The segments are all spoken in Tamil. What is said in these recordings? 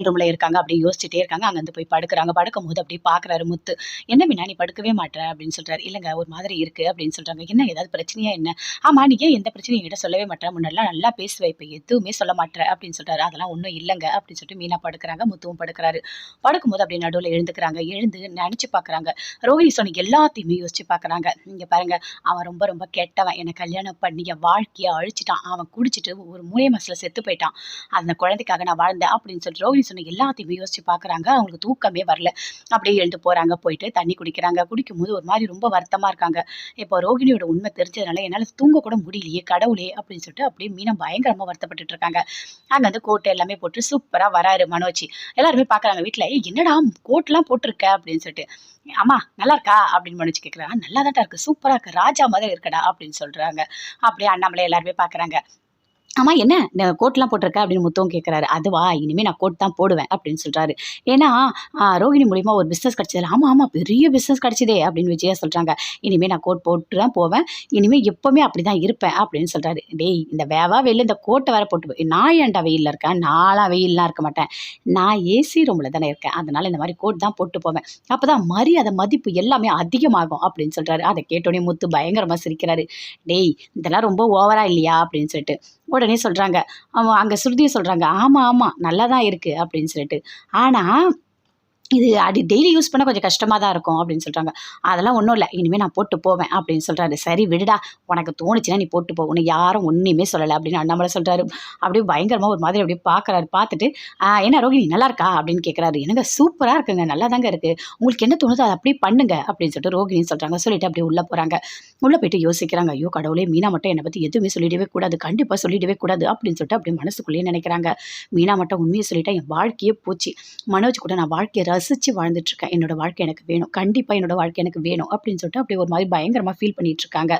ரூம்ல இருக்காங்க அப்படியே யோசிச்சுட்டே இருக்காங்க. அங்கேருந்து போய் படுக்கிறாங்க. படுக்கும்போது அப்படியே பார்க்குறாரு முத்து. என்ன மீனா நீ படுக்கவே மாட்டேற அப்படின்னு சொல்றாரு. இல்லைங்க ஒரு மாதிரி இருக்கு. அப்படின்னு சொல்றாங்க. என்ன ஏதாவது பிரச்சனையா என்ன? ஆமா நீ ஏன் எந்த பிரச்சனையும் என்கிட்ட சொல்லவே மாட்டேன் முன்னெல்லாம் நல்லா பேசுவேன் இப்போ எதுவுமே சொல்ல மாட்டேற அப்படின்னு சொல்றாரு. அதெல்லாம் ஒன்றும் இல்லைங்க. அப்படின்னு சொல்லிட்டு மீனா படுக்கிறாங்க. முத்துவும் படுக்கிறாரு. படுக்கும்போது அப்படியே நடுவில் எழுந்துக்கிறாங்க. எழுந்து நினச்சி பார்க்குறாங்க ரோஹிணி சொன்ன எல்லாத்தையுமே யோசிச்சு பார்க்குறாங்க இங்கே பாருங்க. அவன் ரொம்ப ரொம்ப கெட்டவன். என்னை கல்யாணம் பண்ணி என் வாழ்க்கையை அழிச்சிட்டான். அவன் குடிச்சிட்டு ஒரு மூளை மாசத்துல செத்து போயிட்டான். அந்த குழந்தைக்காக நான் வாழ்ந்தேன் அப்படின்னு சொல்லிட்டு ரோஹிணி சொன்ன எல்லாத்தையுமே யோசிச்சு பார்க்குறாங்க அவங்களுக்கு தூக்கமே வரல. அப்படியே எழுந்து போகிறாங்க போயிட்டு தண்ணி குடிக்கிறாங்க. குடிக்கும்போது ஒரு மாதிரி ரொம்ப வருத்தமாக இருக்காங்க. இப்போ ரோகிணியோட உண்மை தெரிஞ்சதுனால என்னால் தூங்க கூட முடியலையே கடவுளே அப்படின்னு சொல்லிட்டு அப்படியே மீனம் பயங்கரமாக வருத்தப்பட்டுட்டு இருக்காங்க. அங்கே வந்து கோட்டை எல்லாமே போட்டு சூப்பராக வராரு மனோஜ். எல்லாருமே பார்க்குறாங்க வீட்டில் என்னடா கோட்லாம் போட்டிருக்க? அப்படின்னு சொல்லிட்டு ஆமா நல்லா இருக்கா? அப்படின்னு மனோஜ் கேட்குறாங்க நல்லா தான் இருக்கு. சூப்பராக இருக்கு. ராஜா மாதிரி இருக்கடா? அப்படின்னு சொல்கிறாங்க அப்படியே அண்ணாமலை எல்லாருமே பார்க்குறாங்க ஆமாம் என்ன? இந்த கோட்லாம் போட்டிருக்க? அப்படின்னு முத்தவும் கேட்குறாரு அதுவா? இனிமேல் நான் கோட் தான் போடுவேன் அப்படின்னு சொல்கிறாரு ஏன்னா ரோஹிணி மூலிமா ஒரு பிஸ்னஸ் கிடச்சது ஆமாம் ஆமாம் பெரிய பிஸ்னஸ் கிடச்சிதே அப்படின்னு விஜயா சொல்கிறாங்க இனிமேல் நான் கோட் போட்டு தான் போவேன். இனிமேல் எப்போவுமே அப்படி தான் இருப்பேன் அப்படின்னு சொல்கிறாரு டேய் இந்த வேவா வெயில் இந்த கோட்டை வேற போட்டு நான் ஏன்டா வெயிலில் இருக்கேன்? நாளாக வெயிலெலாம் இருக்க மாட்டேன். நான் ஏசி ரூமில் தானே இருக்கேன். அதனால் இந்த மாதிரி கோட் தான் போட்டு போவேன். அப்போ தான் மரியாதை மதிப்பு எல்லாமே அதிகமாகும் அப்படின்னு சொல்கிறாரு அதை கேட்டோடனே முத்து பயங்கரமாக சிரிக்கிறாரு. டேய் இதெல்லாம் ரொம்ப ஓவராக இல்லையா? அப்படின்னு சொல்லிட்டு. உடனே சொல்கிறாங்க அவன் அங்கே ஸ்ருதியும் சொல்கிறாங்க ஆமாம் ஆமாம் நல்லா தான் இருக்குது அப்படின்னு சொல்லிட்டு. ஆனால் இது அது டெய்லி யூஸ் பண்ண கொஞ்சம் கஷ்டமாக தான் இருக்கும் அப்படின்னு சொல்கிறாங்க அதெல்லாம் ஒன்றும் இல்லை. இனிமேல் நான் போட்டு போவேன் அப்படின்னு சொல்கிறாரு சரி விடுடா. உனக்கு தோணுச்சுன்னா நீ போட்டு போ. உன்னை யாரும் ஒன்றுமே சொல்லலை அப்படின்னு அண்ணாமலை சொல்கிறாரு அப்படியே பயங்கரமாக ஒரு மாதிரி அப்படியே பார்க்குறாரு பார்த்துட்டு என்ன ரோகிணி நல்லா இருக்கா? அப்படின்னு கேட்குறாரு எனக்கு சூப்பராக இருக்குங்க. நல்லா தாங்க இருக்குது உங்களுக்கு என்ன தோணுதோ அதை அப்படியே பண்ணுங்க. அப்படின்னு சொல்லிட்டு ரோகிணின்னு சொல்கிறாங்க சொல்லிட்டு அப்படியே உள்ளே போகிறாங்க உள்ளே போயிட்டு யோசிக்கிறாங்க. ஐயோ கடவுளே மீனா மட்டும் என்னை பற்றி எதுவுமே சொல்லிடவே கூடாது. கண்டிப்பாக சொல்லிடவே கூடாது. அப்படின்னு சொல்லிட்டு அப்படியே மனசுக்குள்ளேயே நினைக்கிறாங்க. மீனா மட்டும் உண்மையை சொல்லிட்டா என் வாழ்க்கையே போச்சு. மனோஜ் கூட நான் வாழ்க்கையை ரசித்து வாழ்ந்துட்டுருக்கேன். என்னோட வாழ்க்கை எனக்கு வேணும். கண்டிப்பாக என்னோட வாழ்க்கை எனக்கு வேணும் அப்படின்னு சொல்லிட்டு அப்படி ஒரு மாதிரி பயங்கரமாக ஃபீல் பண்ணிகிட்ருக்காங்க இருக்காங்க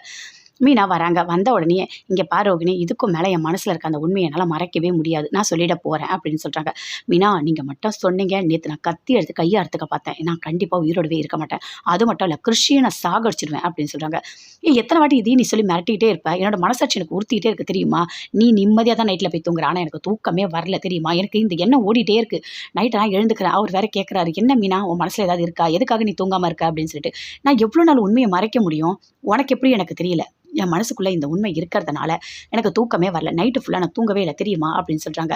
மீனா வராங்க. வந்த உடனே இங்கே பாரோகினி இதுக்கும் மேலே என் மனசில் இருக்க அந்த உண்மையை என்னால் மறைக்கவே முடியாது. நான் சொல்லிட போகிறேன் அப்படின்னு சொல்கிறாங்க மீனா நீங்கள் மட்டும் சொன்னீங்க. நேற்று நான் கத்தி எடுத்து கையை அறுத்துக்க பார்த்தேன். நான் கண்டிப்பாக உயிரோடவே இருக்க மாட்டேன். அது மட்டும் இல்லை கிருஷியை நான் சாகடிச்சிடுவேன் அப்படின்னு சொல்கிறாங்க ஏ எத்தனை வாட்டி இதையும் நீ சொல்லி மிரட்டிக்கிட்டே இருப்பேன் என்னோட மனசாட்சி எனக்கு உறுத்திக்கிட்டே இருக்கு தெரியுமா? நீ நிம்மதியாக தான் நைட்டில் போய் தூங்குற. ஆனால் எனக்கு தூக்கமே வரல தெரியுமா? எனக்கு இந்த எண்ணம் ஓடிட்டே இருக்கு. நைட்டை நான் எழுந்துக்கிறேன். அவர் வேற கேட்குறாரு என்ன மீனா? உன் மனசில் ஏதாவது இருக்கா? எதுக்காக நீ தூங்காமல் இருக்க? அப்படின்னு சொல்லிட்டு நான் எவ்வளோ நாள் உண்மையை மறைக்க முடியும்? உனக்கு எப்படி எனக்கு தெரியல? என் மனசுக்குள்ளே இந்த உண்மை இருக்கிறதுனால எனக்கு தூக்கமே வரல. நைட்டு ஃபுல்லாக நான் தூங்கவே இல்லை. தெரியுமா? அப்படின்னு சொல்கிறாங்க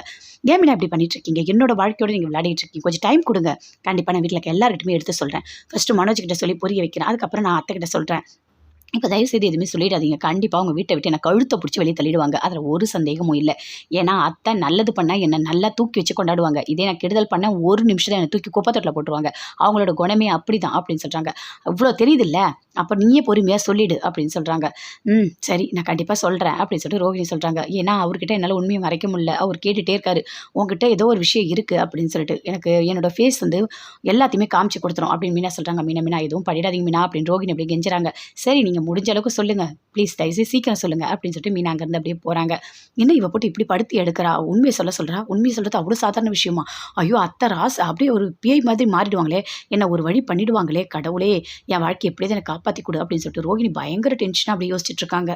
ஏன் மீனா இப்படி பண்ணிட்டு இருக்கீங்க? என்னோட வாழ்க்கையோட நீங்கள் விளையாடிட்டு இருக்கீங்க. கொஞ்சம் டைம் கொடுங்க. கண்டிப்பாக நான் வீட்டில் இருக்க எடுத்து சொல்கிறேன் ஃபஸ்ட்டு மனோஜ் கிட்ட சொல்லி புரிய வைக்கிறேன். அதுக்கப்புறம் நான் அத்தை கிட்ட சொல்கிறேன் இப்போ தயவுசெய்து எதுவுமே சொல்லிடாதீங்க. கண்டிப்பாக உங்கள் வீட்டை விட்டு எனக்கு கழுத்தை பிடிச்சி வெளியே தள்ளிடுவாங்க. அதில் ஒரு சந்தேகமும் இல்லை. ஏன்னா அத்தை நல்லது பண்ணால் என்னை நல்லா தூக்கி வச்சு கொண்டாடுவாங்க. இதே நான் கெடுதல் பண்ண ஒரு நிமிஷம் என்னை தூக்கி குப்பத்தொட்டில் போட்டுருவாங்க. அவங்களோட குணமே அப்படி தான் அப்படின்னு சொல்கிறாங்க இவ்வளோ தெரியுதுல்ல? அப்போ நீயே பொறுமையாக சொல்லிடு அப்படின்னு சொல்கிறாங்க ம் சரி நான் கண்டிப்பாக சொல்கிறேன் அப்படின்னு சொல்லிட்டு ரோஹிணி சொல்கிறாங்க ஏன்னா அவர்கிட்ட என்னால் உண்மையை மறைக்க முடியல. அவர் கேட்டுகிட்டே இருக்காரு. உங்ககிட்ட ஏதோ ஒரு விஷயம் இருக்குது அப்படின்னு சொல்லிட்டு. எனக்கு என்னோட ஃபேஸ் வந்து எல்லாத்தையுமே காமிச்சு கொடுத்துரும் அப்படின்னு மீனா சொல்கிறாங்க மீனா மீனா எதுவும் பண்ணிடாதீங்க மீனா அப்படின்னு ரோஹிணி அப்படி கெஞ்சுறாங்க. சரி நீங்கள் முடிஞ்ச அளவுக்கு சொல்லுங்கள் ப்ளீஸ் தயவுசெய்து சீக்கிரம் சொல்லுங்கள் அப்படின்னு சொல்லிட்டு மீனா அங்கேருந்து அப்படியே போகிறாங்க என்ன இவ போட்டு இப்படி படுத்து எடுக்கிறா? உண்மையை சொல்ல சொல்கிறா உண்மையை சொல்கிறது அவ்வளோ சாதாரண விஷயமா? ஐயோ அத்தை ராஸ் அப்படியே ஒரு பேய் மாதிரி மாறிடுவாங்களே. என்ன ஒரு வழி பண்ணிடுவாங்களே கடவுளே. என் வாழ்க்கை எப்படியாவது எனக்கு காப்பாற்றி கொடு அப்படின்னு சொல்லிட்டு ரோகிணி பயங்கர டென்ஷனாக அப்படி யோசிச்சுட்டு இருக்காங்க.